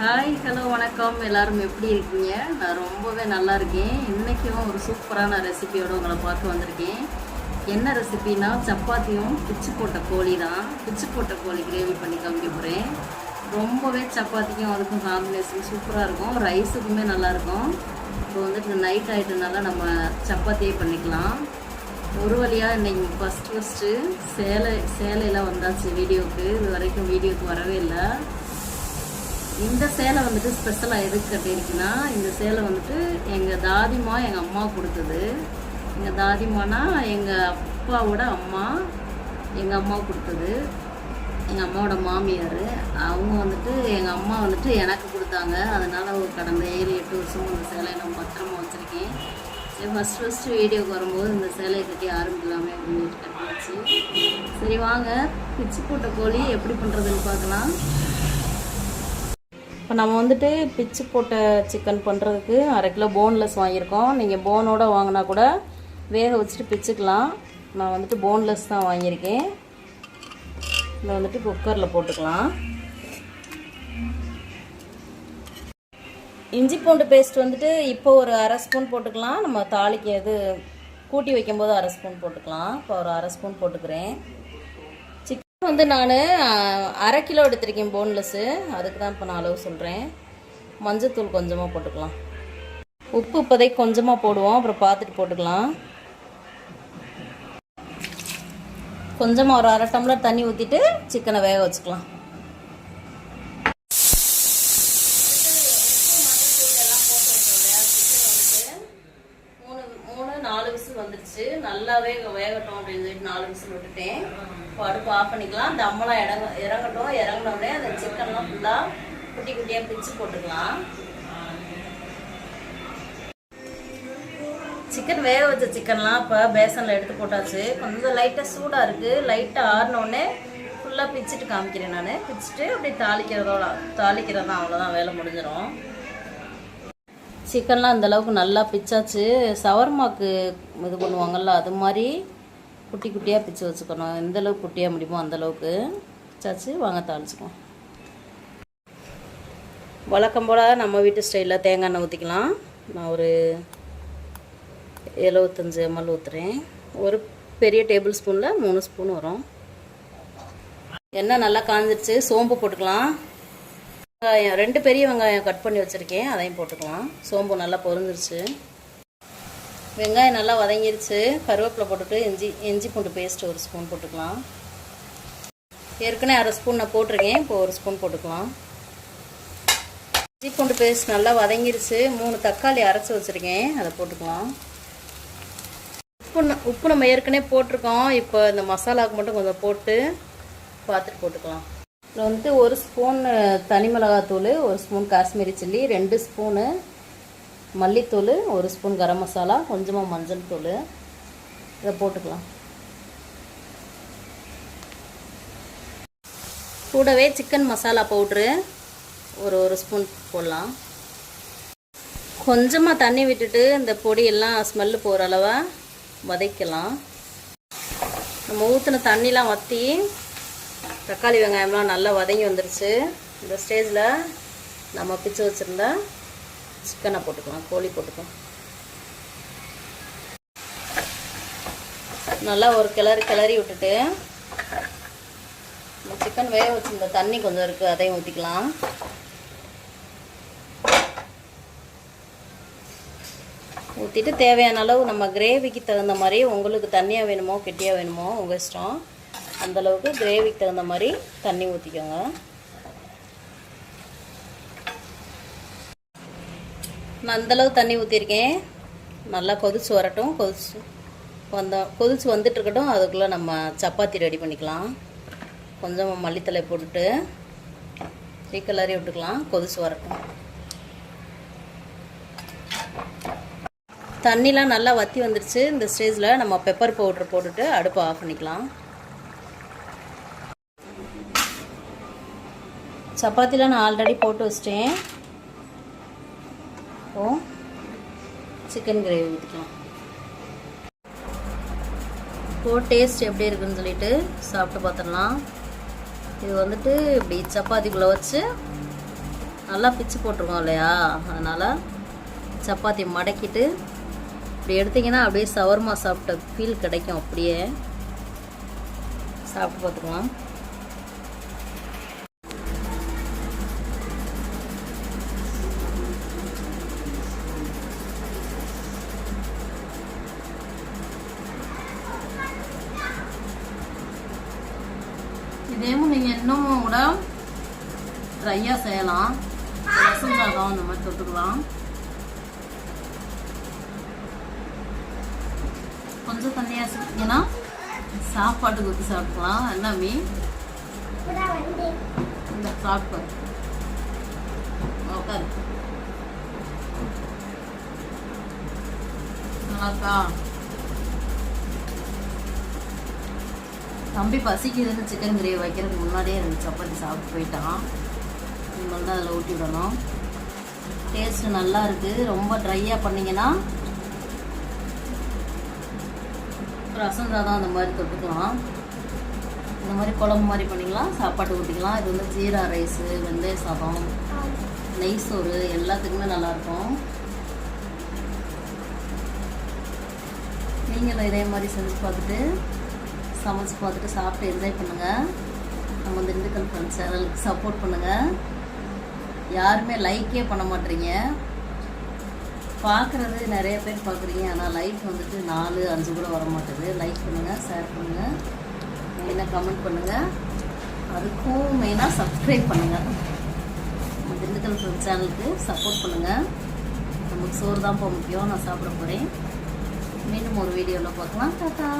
Hi hello வணக்கம். எல்லோரும் எப்படி இருக்கீங்க? நான் ரொம்பவே நல்லா இருக்கேன். இன்றைக்கும் ஒரு சூப்பரான ரெசிபியோடு உங்களை பார்க்க வந்திருக்கேன். என்ன ரெசிபினா சப்பாத்தியும் பிச்சு போட்ட கோழி தான். பிச்சு போட்ட கோழி கிரேவி பண்ணி காமிக்க போகிறேன் ரொம்பவே சப்பாத்திக்கும் அதுக்கும் காம்பினேஷன் சூப்பராக இருக்கும். ரைஸுக்குமே நல்லாயிருக்கும் இப்போ வந்துட்டு நைட் ஆகிட்டனால நம்ம சப்பாத்தியே பண்ணிக்கலாம். ஒரு வழியாக இன்றைக்கி ஃபஸ்ட்டு ஃபஸ்ட்டு சேலை சேலையெல்லாம் வந்தாச்சு வீடியோவுக்கு இது வரைக்கும் வீடியோக்கு வரவே இல்லை. இந்த சேலை வந்துட்டு ஸ்பெஷலாக எதுக்கு கட்டியிருக்குன்னா இந்த சேலை வந்துட்டு எங்கள் தாதிமா எங்கள் அம்மா கொடுத்தது. எங்கள் தாதிமானா எங்கள் அப்பாவோட அம்மா எங்கள் அம்மா கொடுத்தது. எங்கள் அம்மாவோட மாமியார். அவங்க வந்துட்டு எங்கள் அம்மா வந்துட்டு எனக்கு கொடுத்தாங்க. அதனால் ஒரு கடந்த ஏழு எட்டு வருஷமும் இந்த சேலையை நான் பத்திரமா வச்சுருக்கேன். சரி ஃபஸ்ட் ஃபஸ்ட்டு வீடியோக்கு வரும்போது இந்த சேலையை கட்டி ஆரம்பிக்கலாமே அப்படின்னு கட்டி வச்சு சரி வாங்க பிச்சு போட்ட கோழி எப்படி பண்ணுறதுன்னு பார்க்கலாம். இப்போ நம்ம வந்துட்டு பிச்சு போட்ட சிக்கன் பண்ணுறதுக்கு அரை கிலோ போன்லெஸ் வாங்கியிருக்கோம். நீங்கள் போனோட வாங்கினா கூட வேக வச்சுட்டு பிச்சுக்கலாம். நான் வந்துட்டு போன்லெஸ் தான் வாங்கியிருக்கேன். இதை வந்துட்டு குக்கரில் போட்டுக்கலாம். இஞ்சி பூண்டு பேஸ்ட் வந்துட்டு இப்போ ஒரு அரை ஸ்பூன் போட்டுக்கலாம். நம்ம தாளிக்கு இது கூட்டி வைக்கும்போது அரை ஸ்பூன் போட்டுக்கலாம். இப்போ ஒரு அரை ஸ்பூன் போட்டுக்கிறேன். வந்து நான் அரை கிலோ எடுத்திருக்கேன் போன்லெஸ்ஸு அதுக்கு தான் இப்போ நான் அளவு சொல்கிறேன் மஞ்சத்தூள் கொஞ்சமாக போட்டுக்கலாம். உப்பு இப்போதைக்கு கொஞ்சமாக போடுவோம். அப்புறம் பார்த்துட்டு போட்டுக்கலாம். கொஞ்சமாக ஒரு அரை டம்ளர் தண்ணி ஊற்றிட்டு சிக்கனை வேக வச்சுக்கலாம் மூணு மூணு நாலு விசில் வந்துருச்சு நல்லாவே வேகட்டும் அப்படின்னு சொல்லிட்டு நாலு விசில் விட்டுட்டேன். இப்போ அடுப்பு ஆஃப் பண்ணிக்கலாம். தம்மெல்லாம் இறங்க இறங்கட்டும். இறங்கின உடனே அந்த சிக்கன்லாம் ஃபுல்லாக குட்டி குட்டியாக பிச்சு போட்டுக்கலாம். சிக்கன் வேக வச்ச சிக்கன்லாம் இப்போ பேசனில் எடுத்து போட்டாச்சு. கொஞ்சம் லைட்டாக சூடாக இருக்குது லைட்டாக ஆறினோடனே ஃபுல்லாக பிச்சுட்டு காமிக்கிறேன் நான். பிச்சுட்டு அப்படி தாளிக்கிறதோட தாளிக்கிறது தான் அவ்வளோதான் வேலை முடிஞ்சிடும் சிக்கன்லாம் அந்த அளவுக்கு நல்லா பிச்சாச்சு. சவர்மாக்கு இது பண்ணுவாங்கல்ல அது மாதிரி குட்டி குட்டியாக பிச்சு வச்சுக்கணும். எந்த அளவுக்கு குட்டியாக முடியுமோ அந்தளவுக்கு பிச்சாச்சு. வாங்க தாளிச்சுக்குவோம். வழக்கம் போல் நம்ம வீட்டு ஸ்டைலில் தேங்காய் எண்ணெய் ஊற்றிக்கலாம் நான் ஒரு எழுபத்தஞ்சி எம்எல் ஊற்றுறேன் ஒரு பெரிய டேபிள் ஸ்பூனில் மூணு ஸ்பூன் வரும். எண்ணெய் நல்லா காஞ்சிருச்சு. சோம்பு போட்டுக்கலாம். வெங்காயம் ரெண்டு பெரிய வெங்காயம் கட் பண்ணி வச்சுருக்கேன். அதையும் போட்டுக்கலாம். சோம்பு நல்லா பொருந்துருச்சு வெங்காயம் நல்லா வதங்கிருச்சு. கருவேப்பிலை போட்டுட்டு இஞ்சி இஞ்சி பூண்டு பேஸ்ட் ஒரு ஸ்பூன் போட்டுக்கலாம். ஏற்கனவே அரை ஸ்பூன் நான் போட்டிருக்கேன். இப்போ ஒரு ஸ்பூன் போட்டுக்கலாம். இஞ்சி பூண்டு பேஸ்ட் நல்லா வதங்கிருச்சு. மூணு தக்காளி அரைச்சி வச்சுருக்கேன். அதை போட்டுக்கலாம். உப்பு உப்பு நம்ம ஏற்கனவே போட்டிருக்கோம். இப்போ இந்த மசாலாவுக்கு மட்டும் கொஞ்சம் போட்டு பார்த்துட்டு போட்டுக்கலாம். இதில் வந்துட்டு ஒரு ஸ்பூன் தனி மிளகாத்தூள் ஒரு ஸ்பூன் காஷ்மீரி சில்லி ரெண்டு ஸ்பூனு மல்லித்தூள் ஒரு ஸ்பூன் கரம் மசாலா கொஞ்சமாக மஞ்சள் தூள். இதை போட்டுக்கலாம். கூடவே சிக்கன் மசாலா பவுட்ரு ஒரு ஒரு ஸ்பூன் போடலாம். கொஞ்சமாக தண்ணி விட்டுட்டு இந்த பொடியெல்லாம் ஸ்மெல்லு போகிற அளவாக வதக்கலாம். நம்ம ஊற்றின தண்ணிலாம் வற்றி தக்காளி வெங்காயம்லாம் நல்லா வதங்கி வந்துருச்சு. இந்த ஸ்டேஜில் நம்ம பிச்சு வச்சுருந்தா சிக்கனை போட்டுக்கலாம் கோழி போட்டுக்கலாம். நல்லா ஒரு கிளறி கிளறி விட்டுட்டு இந்த சிக்கன் வேக வச்சிருந்த தண்ணி கொஞ்சம் இருக்குது அதையும் ஊற்றிக்கலாம் ஊற்றிட்டு தேவையான அளவு நம்ம கிரேவிக்கு தகுந்த மாதிரி உங்களுக்கு தண்ணியாக வேணுமோ கெட்டியாக வேணுமோ உங்கள் இஷ்டம். அந்தளவுக்கு கிரேவிக்கு தகுந்த மாதிரி தண்ணி ஊற்றிக்கோங்க நான் அந்தளவு தண்ணி ஊற்றிருக்கேன் நல்லா கொதிச்சு வரட்டும். கொதிச்சு வந்த கொதிச்சு வந்துட்டு இருக்கட்டும். அதுக்குள்ளே நம்ம சப்பாத்தி ரெடி பண்ணிக்கலாம். கொஞ்சம் மல்லித்தலை போட்டுட்டு ரீக்கலரி விட்டுக்கலாம். கொதிச்சு வரட்டும். தண்ணிலாம் நல்லா வற்றி வந்துருச்சு. இந்த ஸ்டேஜில் நம்ம பெப்பர் பவுடர் போட்டுட்டு அடுப்பை ஆஃப் பண்ணிக்கலாம். சப்பாத்திலாம் நான் ஆல்ரெடி போட்டு வச்சிட்டேன். ஓ சிக்கன் கிரேவி ஊற்றிக்கலாம் இப்போ டேஸ்ட் எப்படி இருக்குன்னு சொல்லிட்டு சாப்பிட்டு பார்த்துடலாம். இது வந்துட்டு இப்படி சப்பாத்திக்குள்ளே வச்சு நல்லா பிச்சு போட்டிருக்கோம் இல்லையா? அதனால் சப்பாத்தி மடக்கிட்டு இப்படி எடுத்தீங்கன்னா அப்படியே சவர்மா சாப்பிட்ட ஃபீல் கிடைக்கும் அப்படியே. சாப்பிட்டு பார்த்துக்கலாம். இதேமும் நீங்கள் இன்னமும் கூட ட்ரையாக செய்யலாம் ரசம் சாதம் இந்த மாதிரி தொட்டுக்கலாம் கொஞ்சம் தண்ணியாக செஞ்சீங்கன்னா சாப்பாட்டுக்கு ஊற்றி சாப்பிட்டுக்கலாம். எல்லாமே இந்த சாப்பிட்டு உட்காரு நல்லா இருக்கா? தம்பி பசிக்குதுன்னு சிக்கன் கிரேவி வைக்கிறதுக்கு முன்னாடியே ரெண்டு சப்பாத்தி சாப்பிட்டு போயிட்டான். இனிமேல் தான் அதில் ஊட்டி விடணும். டேஸ்ட்டு நல்லா இருக்குது ரொம்ப ட்ரையாக பண்ணிங்கன்னா ரசம் சாதம் அந்த மாதிரி தொட்டுக்கலாம். இந்த மாதிரி குழம்பு மாதிரி பண்ணிக்கலாம் சாப்பாட்டு ஊட்டிக்கலாம். இது வந்து ஜீரா ரைஸு வெந்தய சாதம் நெய் சோறு எல்லாத்துக்குமே நல்லாயிருக்கும் நீங்களும் இதே மாதிரி செஞ்சு பார்த்துட்டு சமைச்சு பார்த்துட்டு சாப்பிட்டு என்ஜாய் பண்ணுங்கள் நம்ம திண்டுக்கல் ஃப்ரெண்ட்ஸ் சேனலுக்கு சப்போர்ட் பண்ணுங்கள் யாருமே லைக்கே பண்ண மாட்டீங்க. பார்க்குறது நிறைய பேர் பார்க்குறீங்க ஆனால் லைக் வந்துட்டு நாலு அஞ்சு கூட வர மாட்டேது. லைக் பண்ணுங்கள் ஷேர் பண்ணுங்கள் மெயினாக கமெண்ட் பண்ணுங்கள் அதுக்கும் மெயினாக சப்ஸ்கிரைப் பண்ணுங்கள் நம்ம திண்டுக்கல் ஃப்ரெண்ட் சேனலுக்கு சப்போர்ட் பண்ணுங்கள் நமக்கு சோறு தான் போக முக்கியம். நான் சாப்பிட போகிறேன் மீண்டும் ஒரு வீடியோவில் பார்க்கலாம். டாட்டா